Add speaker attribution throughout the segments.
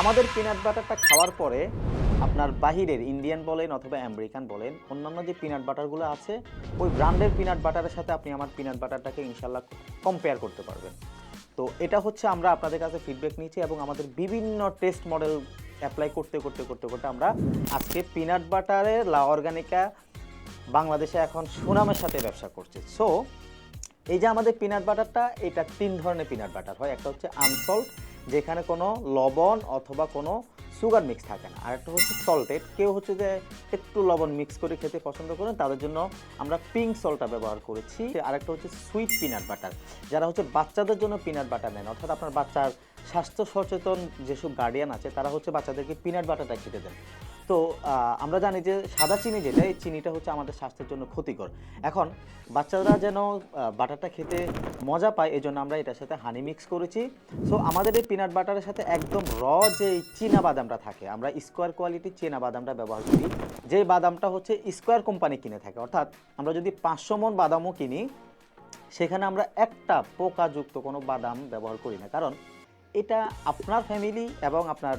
Speaker 1: আমাদের পিনাট বাটারটা খাওয়ার পরে আপনার বাহিরের ইন্ডিয়ান বলেন অথবা আমেরিকান বলেন, অন্যান্য যে পিনাট বাটারগুলো আছে, ওই ব্র্যান্ডের পিনাট বাটারের সাথে আপনি আমার পিনাট বাটারটাকে ইনশাল্লাহ কম্পেয়ার করতে পারবেন। তো এটা হচ্ছে আমরা আপনাদের কাছে ফিডব্যাক নিচ্ছি এবং আমাদের বিভিন্ন টেস্ট মডেল অ্যাপ্লাই করতে করতে করতে করতে আমরা আজকে পিনাট বাটারের লা অর্গানিকা বাংলাদেশে এখন সুনামের সাথে ব্যবসা করছে। সো এই যে আমাদের পিনাট বাটারটা এটা তিন ধরনের পিনাট বাটার হয়। একটা হচ্ছে আনসল্ট যেখানে কোনো লবণ অথবা কোনো সুগার মিক্স থাকে না। আর একটা হচ্ছে সল্টেড কেউ হচ্ছে যে একটু লবণ মিক্স করে খেতে পছন্দ করেন, তাদের জন্য আমরা পিঙ্ক সল্টটা ব্যবহার করেছি। আরেকটা হচ্ছে সুইট পিনাট বাটার যারা হচ্ছে বাচ্চাদের জন্য পিনাট বাটার নেন, অর্থাৎ আপনার বাচ্চার স্বাস্থ্য সচেতন যেসব গার্ডিয়ান আছে, তারা হচ্ছে বাচ্চাদেরকে পিনাট বাটারটা খেতে দেন। তো আমরা জানি যে সাদা চিনি যেটা, এই চিনিটা হচ্ছে আমাদের স্বাস্থ্যের জন্য ক্ষতিকর। এখন বাচ্চারা যেন বাটারটা খেতে মজা পায় এই জন্য আমরা এটার সাথে হানি মিক্স করেছি। সো আমাদের এই পিনাট বাটারের সাথে একদম র যে চীনা বাদামটা থাকে, আমরা স্কোয়ার কোয়ালিটির চীনা বাদামটা ব্যবহার করি। যে বাদামটা হচ্ছে স্কোয়ার কোম্পানি কিনে থাকে, অর্থাৎ আমরা যদি পাঁচশো মন বাদামও কিনি, সেখানে আমরা একটা পোকাযুক্ত কোনো বাদাম ব্যবহার করি না। কারণ এটা আপনার ফ্যামিলি এবং আপনার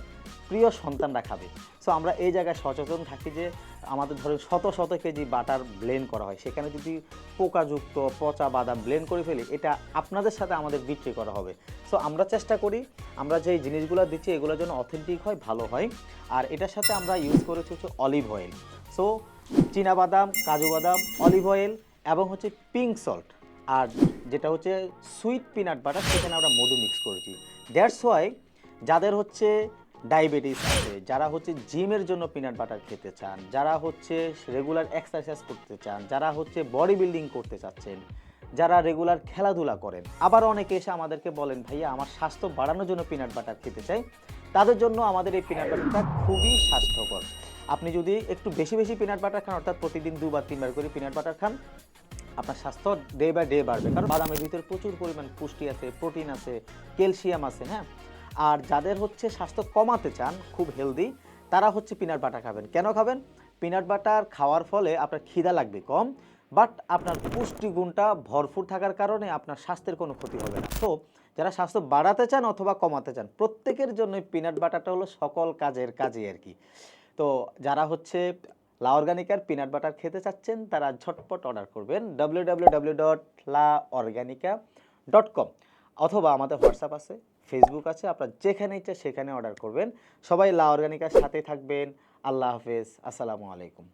Speaker 1: প্রিয় সন্তানরা খাবে। সো আমরা এই জায়গায় সচেতন থাকি যে, আমাদের ধরুন শত শত কেজি বাটার ব্লেন্ড করা হয়। সেখানে যদি পোকাযুক্ত, পচা বাদাম ব্লেন্ড করে ফেলি, এটা আপনাদের সাথে আমাদের বিক্রি করা হবে। সো আমরা চেষ্টা করি, আমরা যে জিনিসগুলো দিচ্ছি, এগুলো যেন অথেন্টিক হয়, ভালো হয়। আর এটার সাথে আমরা ইউজ করেছি হচ্ছে অলিভ অয়েল সো বাদাম কাজু বাদাম অলিভ অয়েল এবং হচ্ছে পিঙ্ক সল্ট আর যেটা হচ্ছে সুইট পিনাট বাটার সেখানে আমরা মধু মিক্স করেছি। দ্যাটস ওয়াই যাদের হচ্ছে ডায়াবেটিস আছে, যারা হচ্ছে জিমের জন্য পিনাট বাটার খেতে চান, যারা হচ্ছে রেগুলার এক্সারসাইজ করতে চান, যারা হচ্ছে বডি বিল্ডিং করতে চাচ্ছেন, যারা রেগুলার খেলাধুলা করেন, আবার অনেকে এসে আমাদেরকে বলেন, ভাইয়া, আমার স্বাস্থ্য বাড়ানোর জন্য পিনাট বাটার খেতে চাই। তাদের জন্য আমাদের এই পিনাট বাটারটা খুবই স্বাস্থ্যকর। আপনি যদি একটু বেশি বেশি পিনাট বাটার খান, অর্থাৎ প্রতিদিন দুবার, তিনবার করে পিনাট বাটার খান, আপনার স্বাস্থ্য ডে বাই ডে বাড়বে। কারণ বাদামের ভিতরে প্রচুর পরিমাণ পুষ্টি আছে প্রোটিন আছে ক্যালসিয়াম আছে হ্যাঁ? আর যাদের হচ্ছে স্বাস্থ্য কমাতে চান, খুব হেলদি তারা হচ্ছে পিনাট বাটার খাবেন। কেন খাবেন? পিনাট বাটার খাওয়ার ফলে আপনার খিদা লাগবে কম বাট আপনার পুষ্টিগুণটা ভরপুর থাকার কারণে আপনার স্বাস্থ্যের কোনো ক্ষতি হবে না। তো যারা স্বাস্থ্য বাড়াতে চান অথবা কমাতে চান, প্রত্যেকের জন্য পিনাট বাটারটা হলো সকল কাজের কাজে আর কি। তো, যারা হচ্ছে লা অর্গানিকার পিনাট বাটার খেতে চাচ্ছেন, তারা ঝটপট অর্ডার করবেন ডাব্লিউ ডাব্লিউ ডাব্লিউ ডট লা অর্গানিকা ডট কম অথবা আমাদের হোয়াটসঅ্যাপ আছে। ফেসবুক আছে, আপনার যেখানে ইচ্ছা সেখানে অর্ডার করবেন। সবাই লা অর্গানিকার সাথে থাকবেন। আল্লাহ হাফেজ। আসসালামু আলাইকুম।